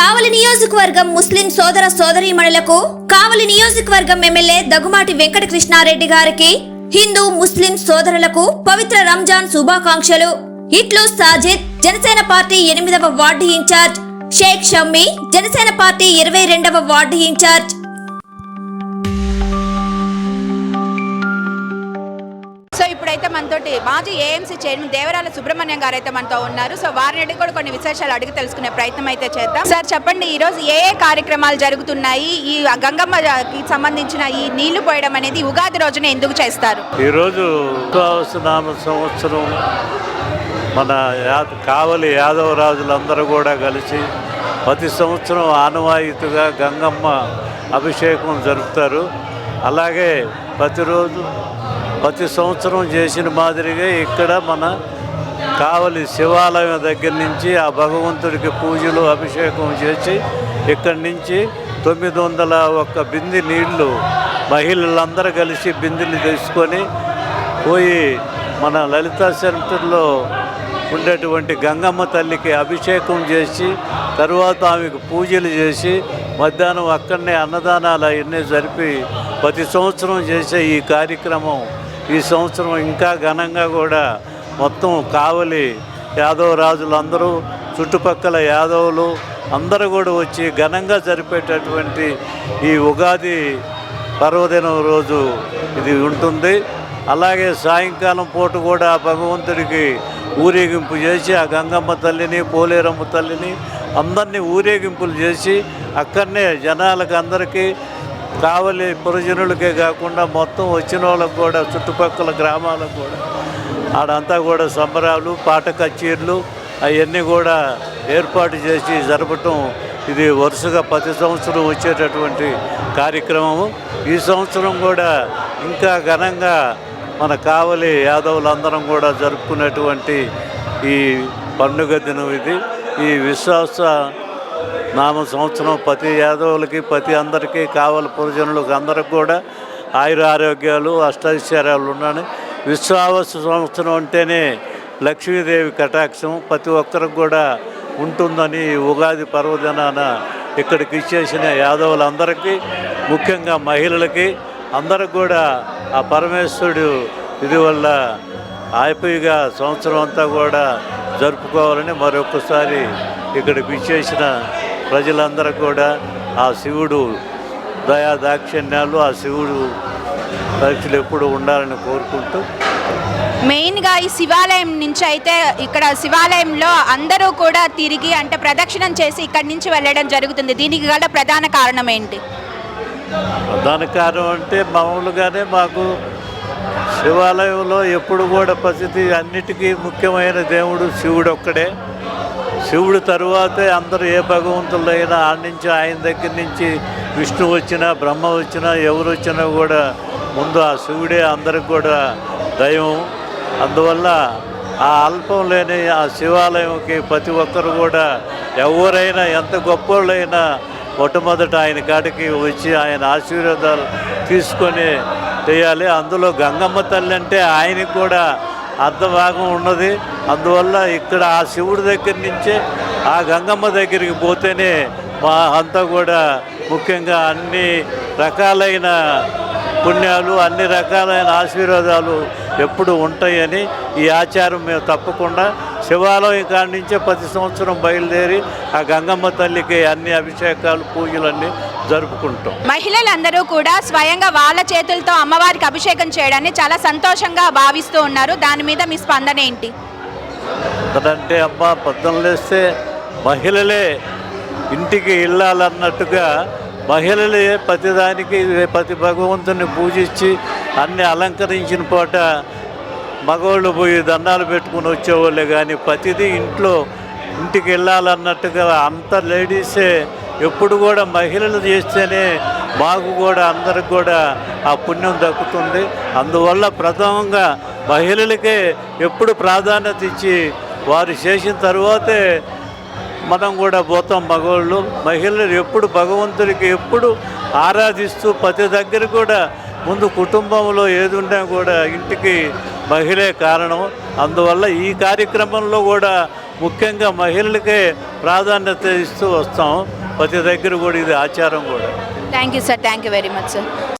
కావలి నియోజకవర్గం ముస్లిం సోదర సోదరీమణులకు కావలి నియోజకవర్గం ఎమ్మెల్యే దగుమాటి వెంకట కృష్ణారెడ్డి గారికి హిందూ ముస్లిం సోదరులకు పవిత్ర రంజాన్ శుభాకాంక్షలు. ఇట్లు సాజిద్ జనసేన పార్టీ ఎనిమిదవ ward in charge. Sheikh Shammi Janasena party ఇరవై రెండవ వార్డు ఇన్ఛార్జ్. ఇప్పుడైతే మనతోటి మాజీ ఏఎంసీ చైర్మన్ దేవరాల సుబ్రహ్మణ్యం గారు అయితే మనతో ఉన్నారు. సో వారిని అడిగి కూడా కొన్ని విశేషాలు అడిగి తెలుసుకునే ప్రయత్నం అయితే చేద్దాం. సార్ చెప్పండి ఈ రోజు ఏ ఏ కార్యక్రమాలు జరుగుతున్నాయి? ఈ గంగమ్మకి సంబంధించిన ఈ నీళ్ళు పోయడం అనేది ఉగాది రోజున ఎందుకు చేస్తారు? ఈరోజు నామ సంవత్సరం మన కావలి యాదవ రాజులందరూ కూడా కలిసి ప్రతి సంవత్సరం ఆనవాయితీగా గంగమ్మ అభిషేకం జరుపుతారు. అలాగే ప్రతిరోజు ప్రతి సంవత్సరం చేసిన మాదిరిగా ఇక్కడ మన కావలి శివాలయం దగ్గర నుంచి ఆ భగవంతుడికి పూజలు అభిషేకం చేసి ఇక్కడి నుంచి తొమ్మిది వందల ఒక్క బింది నీళ్ళు మహిళలందరూ కలిసి బిందెలు తీసుకొని పోయి మన లలితా సెంటర్లో ఉండేటువంటి గంగమ్మ తల్లికి అభిషేకం చేసి తర్వాత ఆమెకు పూజలు చేసి మధ్యాహ్నం అక్కడనే అన్నదానాలు అవన్నీ జరిపి ప్రతి సంవత్సరం చేసే ఈ కార్యక్రమం ఈ సంవత్సరం ఇంకా ఘనంగా కూడా మొత్తం కావలి యాదవ రాజులందరూ చుట్టుపక్కల యాదవులు అందరూ కూడా వచ్చి ఘనంగా జరిపేటటువంటి ఈ ఉగాది పర్వదినం రోజు ఇది ఉంటుంది. అలాగే సాయంకాలం పూట కూడా భగవంతుడికి ఊరేగింపు చేసి ఆ గంగమ్మ తల్లిని పోలేరమ్మ తల్లిని అందరినీ ఊరేగింపులు చేసి అక్కడనే జనాలకు అందరికీ కావలి పురజనులకే కాకుండా మొత్తం వచ్చిన వాళ్ళకు కూడా చుట్టుపక్కల గ్రామాలకు కూడా. ఆడంతా కూడా సంబరాలు పాట కచేరీలు అవన్నీ కూడా ఏర్పాటు చేసి జరపటం ఇది వరుసగా ప్రతి సంవత్సరం వచ్చేటటువంటి కార్యక్రమము. ఈ సంవత్సరం కూడా ఇంకా ఘనంగా మన కావలి యాదవులందరం కూడా జరుపుకునేటువంటి ఈ పండుగ దినం ఇది. ఈ విశ్వాస నామ సంవత్సరం ప్రతి యాదవులకి ప్రతి అందరికీ కావలి పురజనులకు అందరికి కూడా ఆయుర ఆరోగ్యాలు అష్టైశ్వర్యాలు ఉన్నాయని. విశ్వావస సంవత్సరం అంటేనే లక్ష్మీదేవి కటాక్షం. ప్రతి ఒక్కరికి కూడా ఉంటుందని ఉగాది పర్వదినాన ఇక్కడికి ఇచ్చేసిన యాదవులందరికీ ముఖ్యంగా మహిళలకి అందరికి కూడా ఆ పరమేశ్వరుడు ఇది వల్ల హ్యాపీగా సంవత్సరం అంతా కూడా జరుపుకోవాలని మరొకసారి ఇక్కడికి విచ్చేసిన ప్రజలందరూ కూడా ఆ శివుడు దయా దాక్షిణ్యాలు ఆ శివుడు పరీక్షలు ఎప్పుడు ఉండాలని కోరుకుంటూ మెయిన్గా ఈ శివాలయం నుంచి అయితే ఇక్కడ శివాలయంలో అందరూ కూడా తిరిగి అంటే ప్రదక్షిణం చేసి ఇక్కడి నుంచి వెళ్ళడం జరుగుతుంది. దీనికి గల ప్రధాన కారణం ఏంటి? ప్రధాన కారణం అంటే మామూలుగానే మాకు శివాలయంలో ఎప్పుడు కూడా ప్రసిద్ధి అన్నిటికీ ముఖ్యమైన దేవుడు శివుడు ఒక్కడే. శివుడు తరువాతే అందరూ ఏ భగవంతులైనా ఆ నుంచి ఆయన దగ్గర నుంచి విష్ణు వచ్చినా బ్రహ్మ వచ్చినా ఎవరు వచ్చినా కూడా ముందు ఆ శివుడే అందరికి కూడా దైవం. అందువల్ల ఆ అల్పం లేని ఆ శివాలయంకి ప్రతి ఒక్కరు కూడా ఎవరైనా ఎంత గొప్పోళ్ళైనా మొట్టమొదట ఆయన కాడికి వచ్చి ఆయన ఆశీర్వాదాలు తీసుకొని చేయాలి అందులో గంగమ్మ తల్లి అంటే ఆయనకి కూడా అర్ధభాగం ఉన్నది. అందువల్ల ఇక్కడ ఆ శివుడి దగ్గర నుంచే ఆ గంగమ్మ దగ్గరికి పోతేనే మా అంతా కూడా ముఖ్యంగా అన్ని రకాలైన పుణ్యాలు అన్ని రకాలైన ఆశీర్వాదాలు ఎప్పుడు ఉంటాయని ఈ ఆచారం మేము తప్పకుండా శివాలయం కాడి నుంచే ప్రతి సంవత్సరం బయలుదేరి ఆ గంగమ్మ తల్లికి అన్ని అభిషేకాలు పూజలన్నీ జరుపుకుంటాం. మహిళలందరూ కూడా స్వయంగా వాళ్ళ చేతులతో అమ్మవారికి అభిషేకం చేయడాన్ని చాలా సంతోషంగా భావిస్తూ ఉన్నారు. దాని మీద మీ స్పందన ఏంటి? అంటే అమ్మ పొద్దున్న లేస్తే మహిళలే ఇంటికి వెళ్ళాలన్నట్టుగా మహిళలే ప్రతిదానికి ప్రతి భగవంతుని పూజించి అన్ని అలంకరించిన పూట మగవాళ్ళు పోయి దండాలు పెట్టుకుని వచ్చేవాళ్ళే కానీ ప్రతిదీ ఇంట్లో ఇంటికి వెళ్ళాలన్నట్టుగా అంత లేడీసే ఎప్పుడు కూడా మహిళలు చేస్తేనే మాకు కూడా అందరికి కూడా ఆ పుణ్యం దక్కుతుంది. అందువల్ల ప్రథమంగా మహిళలకే ఎప్పుడు ప్రాధాన్యత ఇచ్చి వారు చేసిన తర్వాతే మనం కూడా పోతాం మగవాళ్ళు. మహిళలు ఎప్పుడు భగవంతుడికి ఎప్పుడు ఆరాధిస్తూ ప్రతి దగ్గర కూడా ముందు కుటుంబంలో ఏది ఉన్నా కూడా ఇంటికి మహిళే కారణం. అందువల్ల ఈ కార్యక్రమంలో కూడా ముఖ్యంగా మహిళలకే ప్రాధాన్యత ఇస్తూ వస్తాం. ప్రతి దగ్గర కూడా ఇది ఆచారం కూడా. Thank you sir thank you very much sir